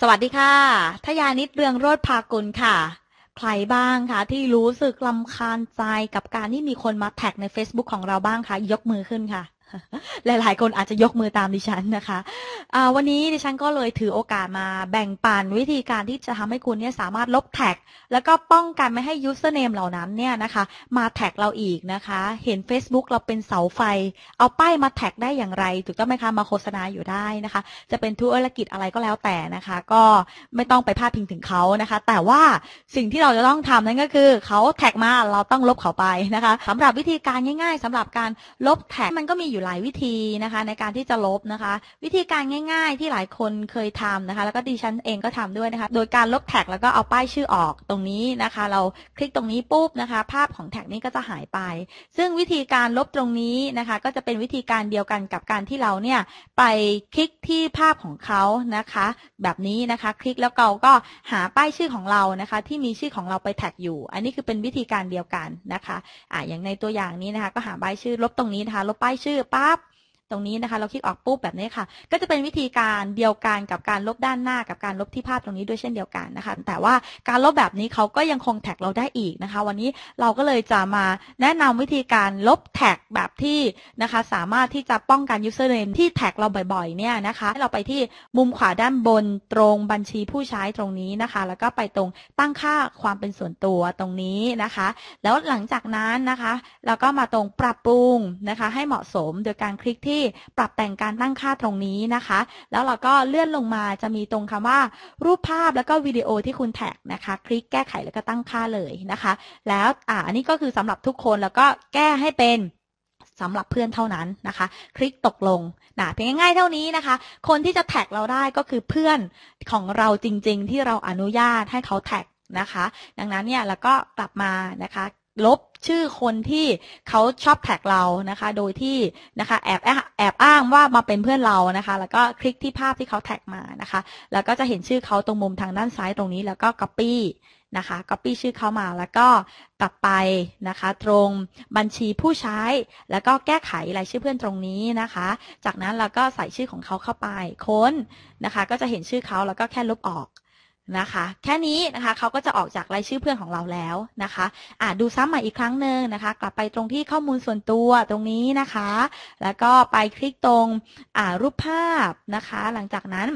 สวัสดีค่ะทยานิดเรืองโรธภากุลค่ะ ใครบ้างคะที่รู้สึกลำคาญใจกับการที่มีคนมาแท็กใน Facebook ของเราบ้างคะ ยกมือขึ้นค่ะ หลายๆ คนอาจจะยกมือตามดิฉันนะคะะวันนี้ดิฉันก็เลยถือโอกาสมาแบ่งปันวิธีการที่จะทำให้คุณเนี่ยสามารถลบแท็ก แล้วก็ป้องกันไม่ให้ username เหล่านั้นเนี่ยนะคะ มาแท็กเราอีกนะคะ เห็น Facebook เราเป็นเสาไฟ เอาป้ายมาแท็กได้อย่างไร ถูกต้องไหมคะ มาโฆษณาอยู่ได้นะคะ จะเป็นธุรกิจอะไรก็แล้วแต่นะคะ ก็ไม่ต้องไปพาดพิงถึงเขานะคะ แต่ว่าสิ่งที่เราจะต้องทำนั่นก็คือเขาแท็กมาเราต้องลบเขาไปนะคะสำหรับวิธีการง่าย ๆสำหรับการลบแท็กมันก็มีอยู่หลายวิธีนะคะ ในการที่จะลบนะคะ วิธีการง่าย ๆ ที่หลายคนเคยทำนะคะ แล้วก็ดิฉันเองก็ทำด้วยนะคะ โดยการลบแท็กแล้วก็เอาป้ายชื่อออกตรงนี้นะคะ เราคลิกตรงนี้ปุ๊บนะคะ ภาพของแท็กนี้ก็จะหายไป ซึ่งวิธีการลบตรงนี้นะคะ ก็จะเป็นวิธีการเดียวกันกับการที่เราเนี่ยไปคลิกที่ภาพของเขานะคะ แบบนี้นะคะ คลิกแล้วเราก็หาป้ายชื่อของเรานะคะ ที่มีชื่อของเราไปแท็กอยู่ อันนี้คือเป็นวิธีการเดียวกันนะคะอ่าอย่างในตัวอย่างนี้นะคะ ก็หาป้ายชื่อลบตรงนี้นะคะ ลบป้ายชื่อปั๊บ ตรงนี้นะคะ เราคลิกออกปุ๊บแบบนี้ค่ะ ก็จะเป็นวิธีการเดียวกันกับการลบด้านหน้ากับการลบที่ภาพตรงนี้ด้วยเช่นเดียวกันนะคะ แต่ว่าการลบแบบนี้เขาก็ยังคงแท็กเราได้อีกนะคะ วันนี้เราก็เลยจะมาแนะนำวิธีการลบแท็กแบบที่นะคะ สามารถที่จะป้องกัน username ที่แท็กเราบ่อยๆเนี่ยนะคะให้เราไปที่มุมขวาด้านบนตรงบัญชีผู้ใช้ตรงนี้นะคะ แล้วก็ไปตรงตั้งค่าความเป็นส่วนตัวตรงนี้นะคะ แล้วหลังจากนั้นนะคะ เราก็มาตรงปรับปรุงนะคะ ให้เหมาะสมโดยการคลิกที่ปรับแต่งการตั้งค่าตรงนี้นะคะ แล้วเราก็เลื่อนลงมาจะมีตรงคำว่า รูปภาพแล้วก็วิดีโอที่คุณแท็กนะคะ คลิกแก้ไขแล้วก็ตั้งค่าเลยนะคะ แล้วอ่าอันนี้ก็คือสำหรับทุกคนแล้วก็แก้ให้เป็นสำหรับเพื่อนเท่านั้นนะคะ คลิกตกลงนะเพียงง่ายๆเท่านี้นะคะ คนที่จะแท็กเราได้ก็คือเพื่อนของเราจริง ๆ ที่เราอนุญาตให้เขาแท็กนะคะ ดังนั้นเนี่ยแล้วก็กลับมานะคะ ลบชื่อคนที่เขาชอบแท็กเรานะคะ โดยที่นะคะแอบแอบอ้างว่ามาเป็นเพื่อนเรานะคะ แล้วก็คลิกที่ภาพที่เขาแท็กมานะคะ แล้วก็จะเห็นชื่อเขาตรงมุมทางด้านซ้ายตรงนี้แล้วก็ Copy นะคะ Copy ชื่อเขามาแล้วก็กลับไปนะคะ ตรงบัญชีผู้ใช้ แล้วก็แก้ไขรายชื่อเพื่อนตรงนี้นะคะ จากนั้นเราก็ใส่ชื่อของเขาเข้าไปค้นนะคะ ก็จะเห็นชื่อเขาแล้วก็แค่ลบออก นะคะ แค่นี้นะคะเขาก็จะออกจากรายชื่อเพื่อนของเราแล้วนะคะอ่าดูซ้ำใหม่อีกครั้งหนึ่งนะคะ กลับไปตรงที่ข้อมูลส่วนตัวตรงนี้นะคะ แล้วก็ไปคลิกตรงอ่ารูปภาพนะคะ หลังจากนั้น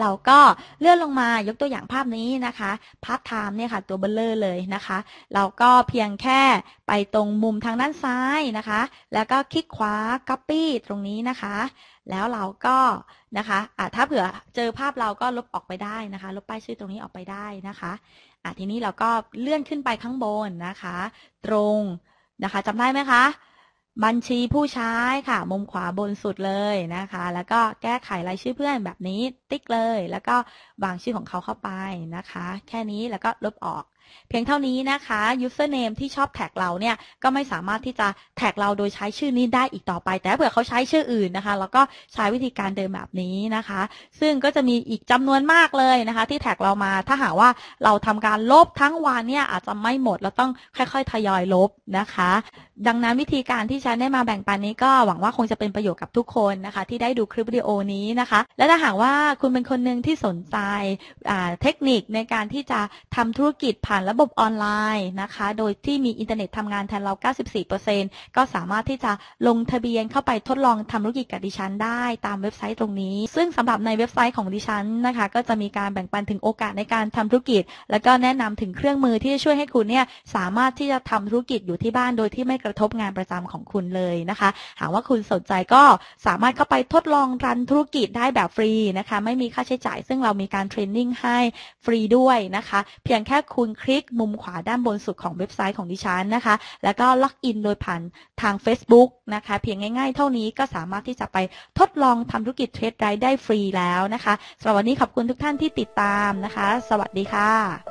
เราก็เลื่อนลงมายกตัวอย่างภาพนี้นะคะภาพไทม์เนี่ยค่ะตัวเบลเลอร์เลยนะคะ เราก็เพียงแค่ไปตรงมุมทางด้านซ้ายนะคะ แล้วก็คลิกขวา Copy ตรงนี้นะคะ แล้วเราก็นะคะอะถ้าเผื่อเจอภาพเราก็ลบออกไปได้นะคะ ลบป้ายชื่อตรงนี้ออกไปได้นะคะอะทีนี้เราก็เลื่อนขึ้นไปข้างบนนะคะ ตรงนะคะจำได้ไหมคะ บัญชีผู้ใช้ค่ะ มุมขวาบนสุดเลยนะคะ แล้วก็แก้ไขรายชื่อเพื่อนแบบนี้ติ๊กเลย แล้วก็วางชื่อของเขาเข้าไปนะคะ แค่นี้แล้วก็ลบออก เพียงเท่านี้นะคะ username ที่ชอบแท็กเราเนี่ยก็ไม่สามารถที่จะแท็กเราโดยใช้ชื่อนี้ได้อีกต่อไป แต่เผื่อเขาใช้ชื่ออื่นนะคะเราก็ใช้วิธีการเดิมแบบนี้นะคะ ซึ่งก็จะมีอีกจำนวนมากเลยนะคะ ที่แท็กเรามาถ้าหากว่าเราทำการลบทั้งวันเนี่ยอาจจะไม่หมดเราต้องค่อยๆ ทยอยลบนะคะ ดังนั้นวิธีการที่ฉันได้มาแบ่งปันนี้ก็หวังว่าคงจะเป็นประโยชน์กับทุกคนนะคะ ที่ได้ดูคลิปวิดีโอนี้นะคะ และถ้าหากว่าคุณเป็นคนหนึ่งที่สนใจเทคนิคในการที่จะทำธุรกิจผ่านานระบบออนไลน์นะคะ โดยที่มีอินเทอร์เน็ตทำงานแทนเรา 94%ก็สามารถที่จะลงทะเบียนเข้าไปทดลองทำธุรกิจกับดิฉันได้ตามเว็บไซต์ตรงนี้ ซึ่งสำหรับในเว็บไซต์ของดิฉันนะคะ ก็จะมีการแบ่งปันถึงโอกาสในการทำธุรกิจ แล้วก็แนะนำถึงเครื่องมือที่จะช่วยให้คุณเนี่ยสามารถที่จะทำธุรกิจอยู่ที่บ้านโดยที่ไม่กระทบงานประจำของคุณเลยนะคะ หากว่าคุณสนใจก็สามารถเข้าไปทดลองรันธุรกิจได้แบบฟรีนะคะ ไม่มีค่าใช้จ่าย ซึ่งเรามีการเทรนนิ่งให้ฟรีด้วยนะคะ เพียงแค่คุณคลิกมุมขวาด้านบนสุดของเว็บไซต์ของดิฉันนะคะ แล้วก็ล็อกอินโดยผ่านทาง Facebook นะคะ เพียงง่ายๆ เท่านี้ก็สามารถที่จะไปทดลองทำธุรกิจเทรดไรได้ฟรีแล้วนะคะสำหรับวันนี้ขอบคุณทุกท่านที่ติดตามนะคะ สวัสดีค่ะ